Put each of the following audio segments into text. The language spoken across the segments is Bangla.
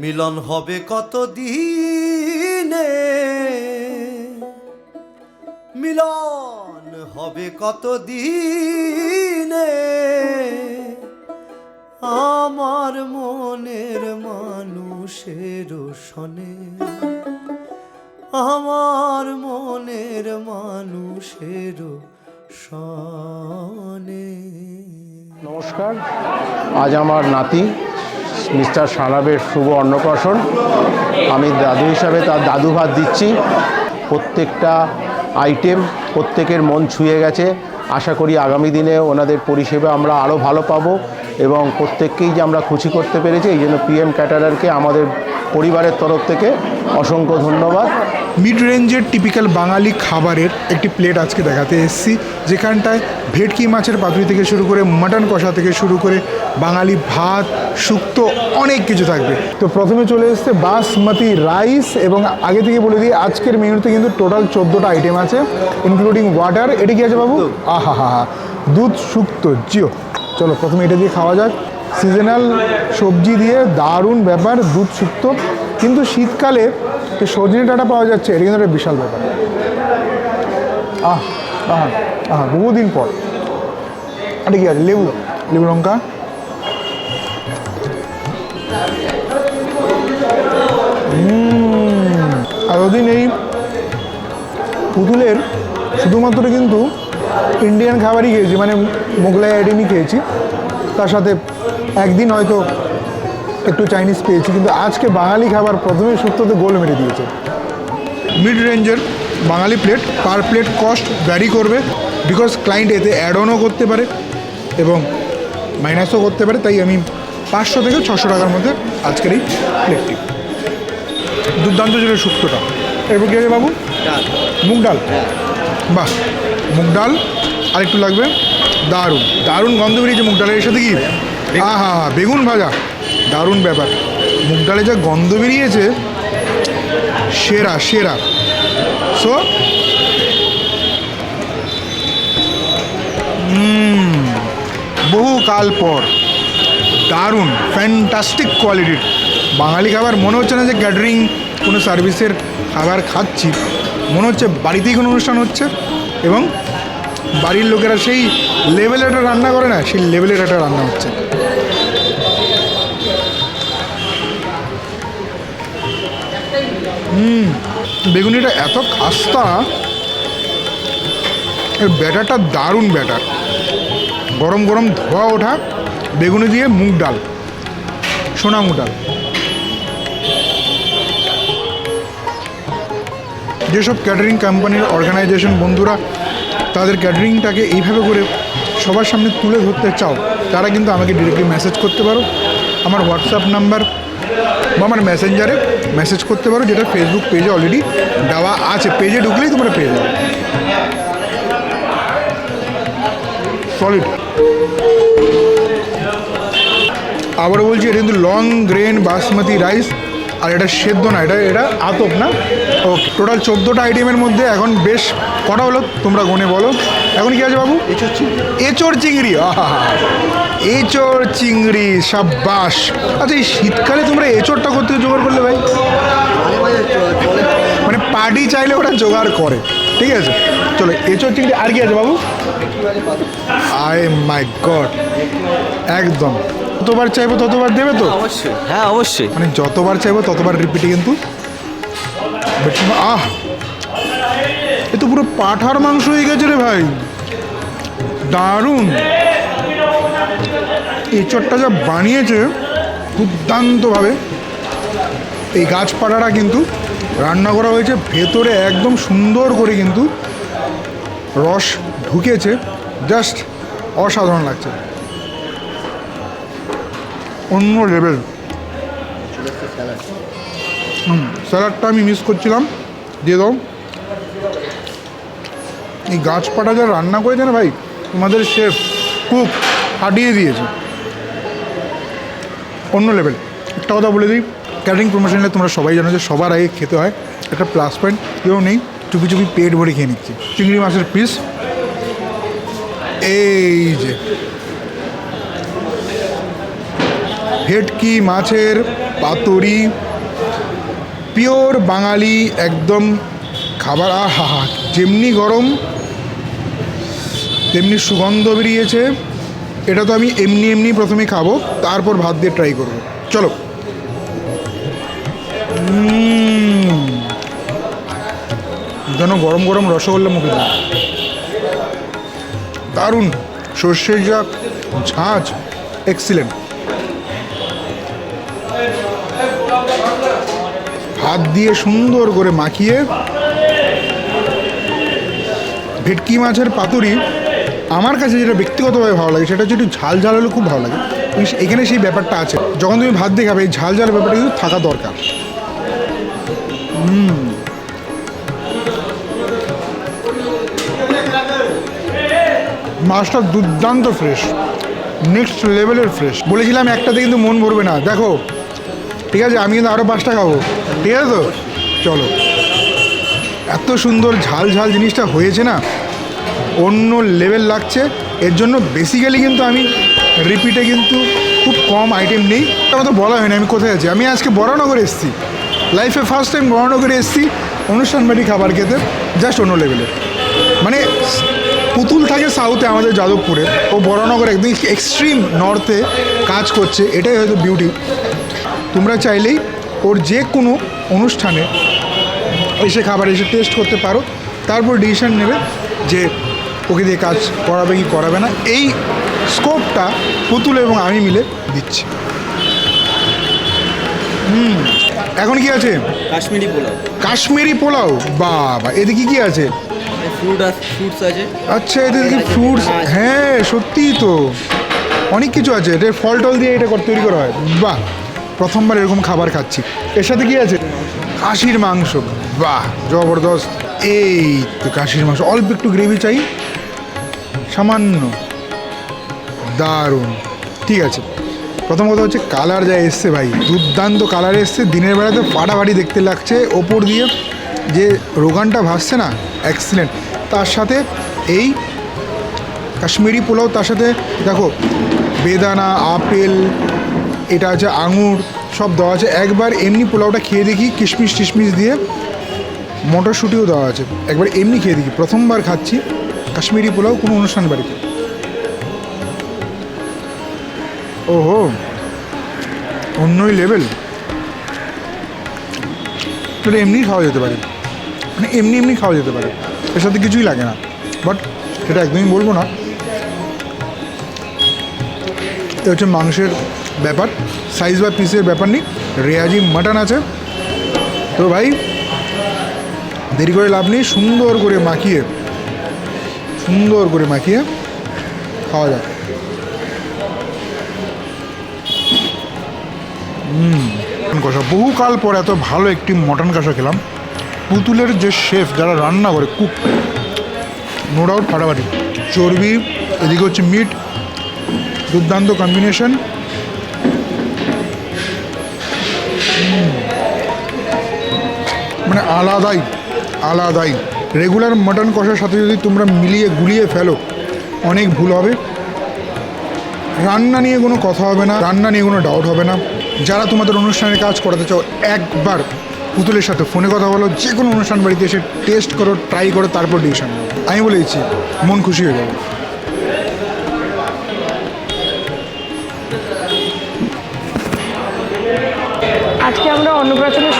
মিলন হবে কত দিনে মিলন হবে কত দিনে আমার মনের মানুষের সনে আমার মনের মানুষের সনে নমস্কার, আজ আমার নাতি মিস্টার সানাবের শুভ অন্নপ্রাশন। আমি দাদু হিসাবে তার দাদু ভাত দিচ্ছি। প্রত্যেকটা আইটেম প্রত্যেকের মন ছুঁয়ে গেছে। আশা করি আগামী দিনে ওনাদের পরিষেবা আমরা আরও ভালো পাবো এবং প্রত্যেককেই যে আমরা খুশি করতে পেরেছি, এই জন্য পিএম ক্যাটারারকে আমাদের পরিবারের তরফ থেকে অসংখ্য ধন্যবাদ। মিড রেঞ্জের টিপিক্যাল বাঙালি খাবারের একটি প্লেট আজকে দেখাতে এসেছি, যেখানটায় ভেটকি মাছের পাতুরি থেকে শুরু করে মাটন কষা থেকে শুরু করে বাঙালি ভাত শুক্তো অনেক কিছু থাকবে। তো প্রথমে চলে এসছে বাসমতি রাইস এবং আগে থেকে বলে দিই আজকের মেনুতে কিন্তু টোটাল চোদ্দোটা আইটেম আছে ইনক্লুডিং ওয়াটার এটা কি আছে বাবু? আহা হা হা দুধ শুক্তো জিও। চলো প্রথমে এটা দিয়ে খাওয়া যাক। সিজনাল সবজি দিয়ে দারুণ ব্যাপার দুধ শুক্তো কিন্তু শীতকালে যে সজনে ডাঁটা পাওয়া যাচ্ছে এটা কিন্তু একটা বিশাল ব্যাপার। আহ আহ আহ বহুদিন পর। এটা কি আছে? লেবু। লেবু লঙ্কা। উম, এতদিন এই পুতুলের শুধুমাত্র কিন্তু ইন্ডিয়ান খাবারই খেয়েছি মানে মোগলাই আইটেমই খেয়েছি। তার সাথে একদিন হয়তো একটু চাইনিজ পেয়েছি কিন্তু আজকে বাঙালি খাবার প্রথমে সুস্থতে গোল মেরে দিয়েছে। মিড রেঞ্জের বাঙালি plate per plate cost vary করবে বিকজ ক্লায়েন্ট এতে অ্যাড অনও করতে পারে এবং মাইনাসও করতে পারে তাই আমি পাঁচশো থেকে ছশো টাকার মধ্যে আজকের এই প্লেটটি দুর্দান্ত ছিল শুক্তোটা। এরপর কী আছে বাবু? মুগ ডাল। বাহ মুগ ডাল। আর একটু লাগবে? দারুণ। দারুণ গন্ধ বেরিয়েছে মুগ ডালের। সাথে কি? হ্যাঁ হ্যাঁ হ্যাঁ বেগুন ভাজা। দারুণ ব্যাপার। মুগ ডালে যা গন্ধ বেরিয়েছে সেরা সেরা। সো বহু কাল পর। দারুণ ফ্যান্টাস্টিক কোয়ালিটির বাঙালি খাবার, মনে হচ্ছে না যে ক্যাটারিং কোনো সার্ভিসের খাবার খাচ্ছি। মনে হচ্ছে বাড়িতেই কোনো অনুষ্ঠান হচ্ছে এবং বাড়ির লোকেরা সেই লেভেলে একটা রান্না করে না, সেই লেভেলের একটা রান্না হচ্ছে। হুম, বেগুনিটা এত খাস্তা। এর ব্যাটারটা দারুণ ব্যাটার। গরম গরম ধোয়া ওঠা। বেগুনি দিয়ে মুগ ডাল, সোনা মুগ ডাল। যেসব ক্যাটারিং কোম্পানির অর্গানাইজেশন বন্ধুরা তাদের ক্যাটারিংটাকে এইভাবে করে সবার সামনে তুলে ধরতে চাও, তারা কিন্তু আমাকে ডিরেক্টলি মেসেজ করতে পারো। আমার হোয়াটসঅ্যাপ নাম্বার বা আমার মেসেঞ্জারে মেসেজ করতে পারো, যেটা ফেসবুক পেজে অলরেডি দেওয়া আছে। পেজে ঢুকলেই তোমরা পেয়ে যাবে। সলিড আবারও বলছি এটা কিন্তু লং গ্রেন বাসমতি রাইস আর এটা সেদ্ধ না এটা এটা আতপ না? ওকে টোটাল চোদ্দোটা আইটেমের মধ্যে এখন বেশ কটা হলো? তোমরা গনে বলো। এখন কি আছে বাবু? এচোর চিংড়ি। এচোর চিংড়ি সব সাব্বাস। আচ্ছা এই শীতকালে তোমরা এচোরটা করতে জোগাড় করলে ভাই? মানে পার্টি চাইলে ওটা জোগাড় করে। ঠিক আছে? চলো এচোর চিংড়ি আর কি আছে বাবু? আই মাই গড একদম। যতবার চাইব ততবার দেবে তো? অবশ্যই হ্যাঁ অবশ্যই। মানে যতবার চাইব ততবার রিপিটে কিন্তু। আহ! এ তো পুরো পাঠার মাংস হয়ে গেছে রে ভাই। দারুণ। এঁচড়টা যা বানিয়েছে দুর্দান্তভাবে। এই গাছপালাটা কিন্তু রান্না করা হয়েছে ভেতরে একদম সুন্দর করে কিন্তু রস ঢুকেছে। জাস্ট অসাধারণ লাগছে। অন্য লেভেল হুম স্যালাডটা আমি মিস করছিলাম। দিয়ে দাও। এই গাছপাটা যা রান্না করেছে না ভাই, তোমাদের শেফ কুক ফাটিয়ে দিয়েছে। অন্য লেভেল একটা কথা বলে দিই ক্যাটারিং প্রমোশনে তোমরা সবাই জানো যে সবার আগে খেতে হয় একটা প্লাস পয়েন্ট কেউ নেই, চুপি চুপি পেট ভরে খেয়ে নিচ্ছি। চিংড়ি মাছের পিস এই যে। ভেটকি মাছের পাতুরি, পিওর বাঙালি একদম খাবার, আহা, যেমনি গরম, তেমনি সুগন্ধ বেরিয়েছে। এটা তো আমি এমনি এমনি প্রথমে খাব, তারপর ভাত দিয়ে ট্রাই করব। চলো। যেন গরম গরম রসগোল্লা মুখে। দারুণ। সর্ষের যা ঝাঁঝ এক্সিলেন্ট হাত দিয়ে সুন্দর করে মাখিয়ে ভেটকি মাছের পাতুরি আমার কাছে যেটা ব্যক্তিগতভাবে ভালো লাগে, সেটা হচ্ছে ঝাল ঝাল হলে খুব ভালো লাগে। এখানে সেই ব্যাপারটা আছে। যখন তুমি ভাত দিয়ে খাবে, এই ঝাল ঝাল ব্যাপারটা কিন্তু থাকা দরকার। হুম। মাছটা দুর্দান্ত ফ্রেশ নেক্সট লেভেলের ফ্রেশ বলেছিলাম একটাতে কিন্তু মন ভরবে না। দেখো ঠিক আছে, আমি কিন্তু আরও পাঁচটা খাব। ঠিক আছে তো? চলো। এত সুন্দর ঝাল ঝাল জিনিসটা হয়েছে না, অন্য লেভেল লাগছে। এর জন্য বেসিক্যালি কিন্তু আমি রিপিটে কিন্তু খুব কম আইটেম নেই। আমার তো বলা হয়নি, আমি কোথায় আছি? আমি আজকে বরানগরে এসেছি। লাইফে ফার্স্ট টাইম বরানগরে এসেছি, অনুষ্ঠান বাড়ি খাবার খেতে জাস্ট অন্য লেভেলের মানে পুতুল থাকে সাউথে আমাদের যাদবপুরে, ও বরানগর একদম এক্সট্রিম নর্থে কাজ করছে, এটাই হয়তো বিউটি তোমরা চাইলেই ওর যে কোনো অনুষ্ঠানে এসে খাবার এসে টেস্ট করতে পারো। তারপর ডিসিশন নেবে যে ওকে দিয়ে কাজ করাবে কি করাবে না। এই স্কোপটা পুতুল এবং আমি মিলে দিচ্ছি। হুম এখন কি আছে? কাশ্মীরি পোলাও। কাশ্মীরি পোলাও? বাবা এদিকে কি আছে? ফ্রুট ফ্রুটস আছে। আচ্ছা এদের কি ফ্রুটস হ্যাঁ সত্যিই তো। অনেক কিছু আছে। এটা ফল টল দিয়ে এটা কর- তৈরি করা হয়। বাহ। প্রথমবার এরকম খাবার খাচ্ছি। এর সাথে কি আছে? খাসির মাংস। বাহ, জবরদস্ত। এই তো খাসির মাংস। অল্প একটু গ্রেভি চাই। সামান্য। দারুণ। ঠিক আছে। প্রথম কথা হচ্ছে কালার যা এসছে ভাই, দুর্দান্ত কালার এসছে। দিনের বেলাতে ফাটাফাটি দেখতে লাগছে। ওপর দিয়ে যে রোগানটা ভাসছে না এক্সিলেন্ট তার সাথে এই কাশ্মীরি পোলাও, তার সাথে দেখো, বেদানা, আপেল এটা আছে আঙুর, সব দেওয়া আছে। একবার এমনি পোলাওটা খেয়ে দেখি, কিশমিশ টিশমিশ দিয়ে মটরশুঁটিও দেওয়া আছে। একবার এমনি খেয়ে দেখি, প্রথমবার খাচ্ছি কাশ্মীরি পোলাও কোনো অনুষ্ঠান বাড়িতে। ওহো, অন্যই লেভেল এটা এমনি খাওয়া যেতে পারে। মানে এমনি এমনি খাওয়া যেতে পারে। এর সাথে কিছুই লাগে না। বাট সেটা একদমই বলব না। এটা হচ্ছে মাংসের ব্যাপার সাইজ বা পিসের ব্যাপার নেই। রেয়াজি মাটন আছে। তো ভাই, দেরি করে লাভ নেই, সুন্দর করে মাখিয়ে, সুন্দর করে মাখিয়ে খাওয়া যাক। মটন কষা। বহুকাল পর এত ভালো একটি মটন কষা খেলাম। পুতুলের যে শেফ যারা রান্না করে কুক নো ডাউট ফাটাফাটি। চর্বি, এদিকে হচ্ছে মিট দুর্দান্ত কম্বিনেশন আলাদাই আলাদাই। রেগুলার মটন কষার সাথে যদি তোমরা মিলিয়ে গুলিয়ে ফেলো, অনেক ভুল হবে। রান্না নিয়ে কোনো কথা হবে না, রান্না নিয়ে কোনো ডাউট হবে না। যারা তোমাদের অনুষ্ঠানে কাজ করাতে চাও, একবার পুতুলের সাথে ফোনে কথা বলো, যে কোনো অনুষ্ঠান বাড়িতে এসে টেস্ট করো ট্রাই করো, তারপর ডিসিশন আমি বলে দিচ্ছি, মন খুশি হয়ে যাবে। আজকে আমরা অন্নপ্রাশনের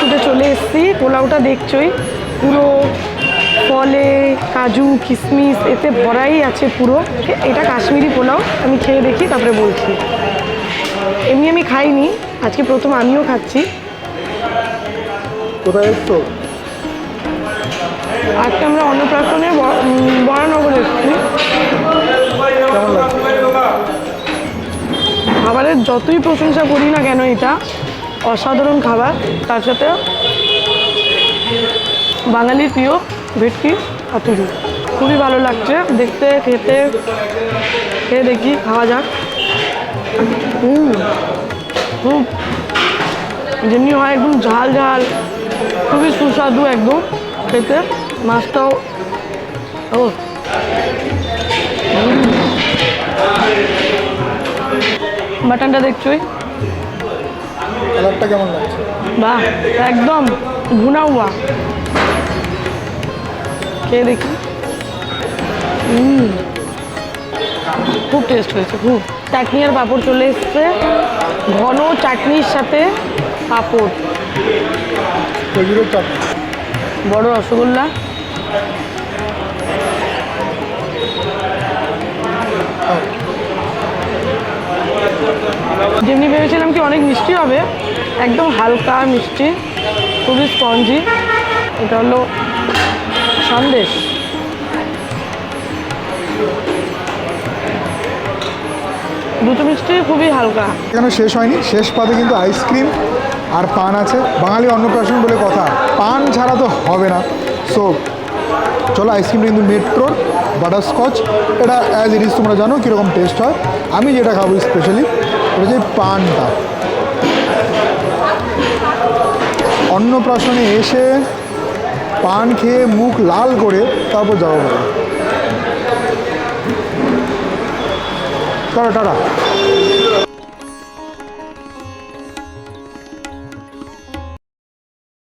শুটে পোলাওটা দেখছই। পুরো ফলে কাজু কিশমিশ এতে ভরাই আছে পুরো। এটা কাশ্মীরি পোলাও আমি খেয়ে দেখি তারপরে বলছি। এমনি আমি খাইনি আজকে প্রথম আমিও খাচ্ছি। কোথায় এসছো? আজকে আমরা অন্নপ্রাশনে বরানগর এসেছি। খাবারের যতই প্রশংসা করি না কেন এটা অসাধারণ খাবার। তার সাথে বাঙালির প্রিয় ভেটকি হাতুড়ি খুবই ভালো লাগছে। দেখতে, খেতে, খেয়ে দেখি, খাওয়া যাক। হুম, খুব যেমনি হয় একদম ঝাল ঝাল। খুবই সুস্বাদু একদম খেতে। মাছটাও ও। মাটনটা দেখছই। কালারটা কেমন লাগছে? বাহ, একদম ভুনা হুয়া খেয়ে দেখি খুব টেস্ট হয়েছে, খুব। চাটনি আর পাঁপড় চলে এসছে। ঘন চাটনির সাথে পাঁপড়। বড় রসগোল্লা। যেমনি ভেবেছিলাম কি অনেক মিষ্টি হবে একদম হালকা মিষ্টি, খুবই স্পঞ্জি। এটা হলো সন্দেশ। দুটো মিষ্টি খুবই হালকা। এখানে শেষ হয়নি, শেষ পাতে কিন্তু আইসক্রিম আর পান আছে। বাঙালি অন্নপ্রাশন বলে কথা, পান ছাড়া তো হবে না। সো চলো আইসক্রিমটা কিন্তু মেট্রোর বাটারস্কচ। এটা অ্যাজ ইট ইজ তোমরা জানো কীরকম টেস্ট হয়। আমি যেটা খাব স্পেশালি হচ্ছে এই পানটা। অন্নপ্রাশনে এসে পান খেয়ে মুখ লাল করে তারপর যাওয়া হবে। Tata tata.